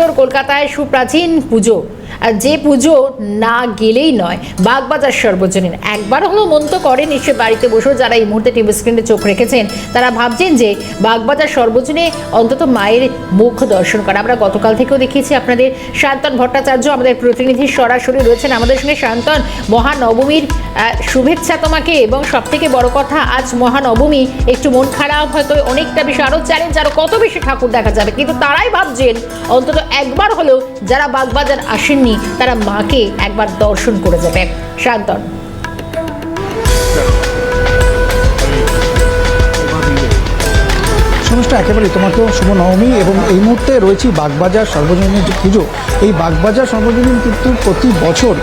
উত্তর কলকাতায় সুপ্রাচীন পুজো। আর যে পুজো না গেলেই নয়, বাগবাজার সর্বজনীন। একবার হলো মন তো করে নিশ্চয় বাড়িতে বসেও যারা এই মুহূর্তে টিভি স্ক্রিনে চোখ রেখেছেন, তারা ভাবছেন যে বাগবাজার সর্বজনীনে অন্তত মায়ের মুখ দর্শন করা। আমরা গতকাল থেকেও দেখিয়েছি আপনাদের শান্তন ভট্টাচার্য, আমাদের প্রতিনিধি সরাসরি রয়েছেন। আমাদের সঙ্গে শান্তন, মহানবমীর শুভেচ্ছা তোমাকে এবং সব থেকে বড় কথা, আজ মহানবমী, একটু মন খারাপ হয়তো অনেকটা বেশি, আরও চ্যালেঞ্জ আরও কত বেশি ঠাকুর দেখা যাবে। কিন্তু তারাই ভাবছেন, অন্তত একবার হলেও যারা বাগবাজার আসেননি তারা মাকে একবার দর্শন করে যাবে। শান্তন। সমস্ত একেবারেই তোমাকেও শুভ নবমী এবং এই মুহূর্তে রয়েছি বাগবাজার সর্বজনীন যে পুজো, এই বাগবাজার সর্বজনীন কিন্তু প্রতি বছর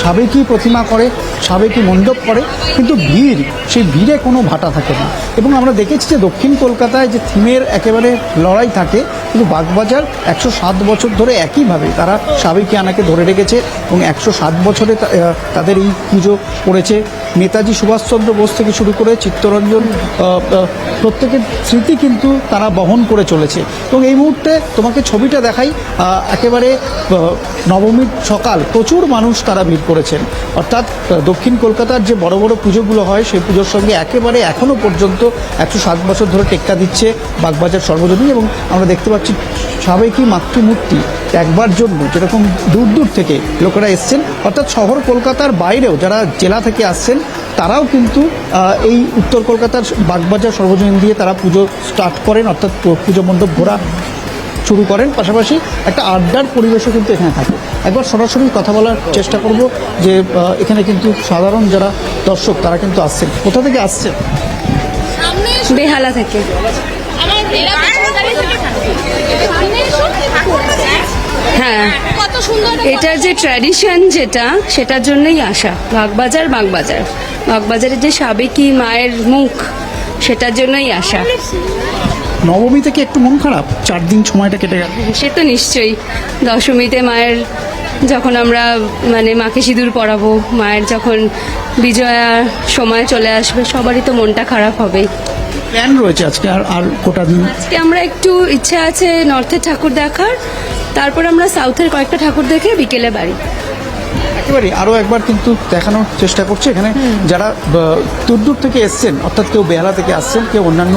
সাবেকি প্রতিমা করে সাবেকি মণ্ডপ করে, কিন্তু ভিড়, সেই ভিড়ে কোনো ভাটা থাকে না। এবং আমরা দেখেছি যে দক্ষিণ কলকাতায় যে থিমের একেবারে লড়াই থাকে, কিন্তু বাগবাজার একশো সাত বছর ধরে একইভাবে তারা সাবেকি আনাকে ধরে রেখেছে এবং একশো সাত বছরে তাদের এই পুজো করেছে। নেতাজি সুভাষচন্দ্র বোস থেকে শুরু করে চিত্তরঞ্জন প্রত্যেকের স্মৃতি কিন্তু তারা বহন করে চলেছে। এবং এই মুহূর্তে তোমাকে ছবিটা দেখাই একেবারে নবমীর সকাল প্রচুর মানুষ তারা ভিড় করেছেন। অর্থাৎ দক্ষিণ কলকাতার যে বড় বড় পুজোগুলো হয়, সেই পুজোর সঙ্গে একেবারে এখনও পর্যন্ত একশো সাত বছর ধরে টেক্কা দিচ্ছে বাগবাজার সর্বজনীন এবং আমরা দেখতে পাচ্ছি সাবেকি মাতৃমূর্তি একবার জন্য যেরকম দূর দূর থেকে লোকেরা এসছেন। অর্থাৎ শহর কলকাতার বাইরেও যারা জেলা থেকে আসছেন তারাও কিন্তু এই উত্তর কলকাতার বাগবাজার সর্বজনীন দিয়ে তারা পুজো স্টার্ট করেন অর্থাৎ পুজো মণ্ডপ ঘোরা শুরু করেন। পাশাপাশি একটা আড্ডার পরিবেশও কিন্তু এখানে থাকে। একবার সরাসরি কথা বলার চেষ্টা করব যে এখানে কিন্তু সাধারণ যারা দর্শক তারা কিন্তু আসছেন। কোথা থেকে আসছেন? বেহালা থেকে। হ্যাঁ। এটা যে ট্র্যাডিশন যেটা সেটার জন্যই আসা। বাগবাজার বাগবাজার। বাগবাজারের যে সাবেকি মায়ের মুখ সেটার জন্যই আসা। নবমী থেকে একটু মন খারাপ? চার দিন সময়টা কেটে গেল। সে তো নিশ্চয়ই। দশমীতে মায়ের যখন আমরা মানে মাকে সিঁদুর পরাবো মায়ের যখন বিজয়া সময় চলে আসবে সবারই তো মনটা খারাপ হবে প্ল্যান রয়েছে আজকে আর আর গোটা দিন? আজকে আমরা একটু ইচ্ছে আছে নর্থের ঠাকুর দেখার তারপর আমরা সাউথের কয়েকটা ঠাকুর দেখে বিকেলে বাড়ি। একেবারে আরও একবার কিন্তু দেখানোর চেষ্টা করছে। এখানে যারা দূর দূর থেকে এসছেন, অর্থাৎ কেউ বেহালা থেকে আসছেন, কেউ অন্যান্য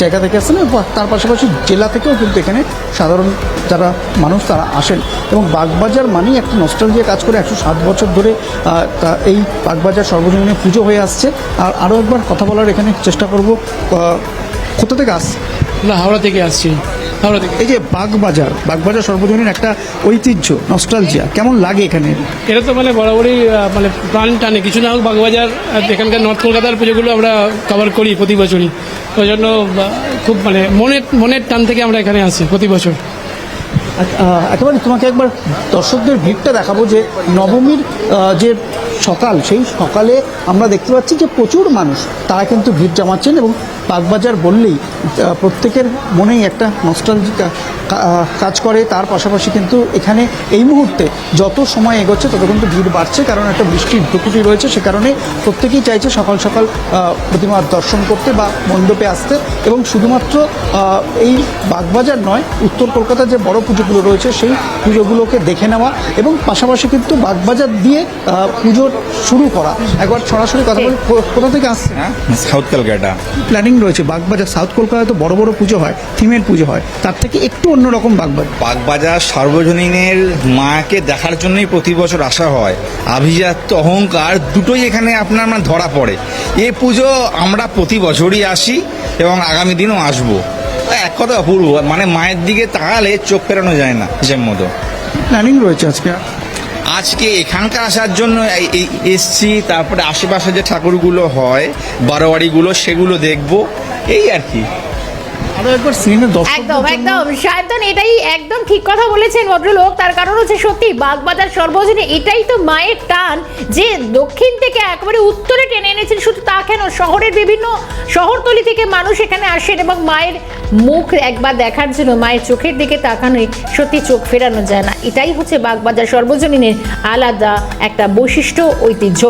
জায়গা থেকে আসছেন এবং তার পাশাপাশি জেলা থেকেও কিন্তু এখানে সাধারণ যারা মানুষ তারা আসেন। এবং বাগবাজার মানেই একটা নস্টালজিয়া কাজ করে, একশো সাত বছর ধরে তা এই বাগবাজার সর্বজনীনে পুজো হয়ে আসছে। আর আরও একবার কথা বলার এখানে চেষ্টা করব কোথা থেকে আসছে না হাওড়া থেকে আসছি। থেকে এই যে বাগবাজার বাগবাজার সর্বজনীন একটা ঐতিহ্য নস্টালজিয়া কেমন লাগে এখানে? এটা তো মানে বরাবরই মানে প্রাণ টানে। কিছু না হোক বাগবাজার এখানকার নর্থ কলকাতার পুজোগুলো আমরা কভার করি প্রতি বছরই। ওই জন্য খুব মানে মনের মনের টান থেকে আমরা এখানে আসি প্রতি বছর। একেবারে তোমাকে একবার দর্শকদের ভিড়টা দেখাবো যে নবমীর যে সকাল, সেই সকালে আমরা দেখতে পাচ্ছি যে প্রচুর মানুষ, তারা কিন্তু ভিড় জমাচ্ছেন এবং বাগবাজার বললেই প্রত্যেকের মনেই একটা নস্টালজিকা কাজ করে। তার পাশাপাশি কিন্তু এখানে এই মুহূর্তে যত সময় এগোচ্ছে, তত কিন্তু ভিড় বাড়ছে, কারণ একটা বৃষ্টির প্রকৃতি রয়েছে। সে কারণে প্রত্যেকেই চাইছে সকাল সকাল প্রতিমার দর্শন করতে বা মণ্ডপে আসতে এবং শুধুমাত্র এই বাগবাজার নয়, উত্তর কলকাতার যে বড় পুজোগুলো রয়েছে সেই পুজোগুলোকে দেখে নেওয়া এবং পাশাপাশি কিন্তু বাগবাজার দিয়ে পুজো শুরু করা। একবার সরাসরি কথা বলি কোথা থেকে আসছে হ্যাঁ? সাউথ ক্যালকাটা। প্ল্যানিং রয়েছে বাগবাজার সাউথ কলকাতায় তো বড় বড় পুজো হয় থিমের পুজো হয় তার থেকে একটু অন্যরকম বাগবাজার। বাগবাজার সার্বজনীনের মাকে দেখার জন্যই প্রতি বছর আসা হয়। আভিজাত্য অহংকার দুটোই এখানে আপনার মানে ধরা পড়ে। এ পুজো আমরা প্রতি বছরই আসি এবং আগামী দিনও আসব। এক কথা অপূর্ব মানে মায়ের দিকে তাকালে চোখ ফেরানো যায় না হিসেব মতো প্ল্যানিং রয়েছে আজকে। আজকে এখানকার আসার জন্য এসছি তারপরে আশেপাশে যে ঠাকুরগুলো হয় বারোয়ারিগুলো সেগুলো দেখব এই আর কি। একবার দর্শক একদম একদম। শান্তন এটাই একদম ঠিক কথা বলেছেন ভদ্রলোক। তার কারণ হচ্ছে সত্যি বাগবাজার সর্বজনীন এটাই তো মায়ের টান যে দক্ষিণ থেকে একেবারে উত্তরে টেনে এনেছেন শুধু তা কেন? শহরের বিভিন্ন শহরতলি থেকে মানুষ এখানে আসেন এবং মায়ের মুখ একবার দেখার জন্য মায়ের চোখের দিকে তাকানোই সত্যি চোখ ফেরানো যায় না। এটাই হচ্ছে বাগবাজার সর্বজনীনের আলাদা একটা বৈশিষ্ট্য ঐতিহ্য।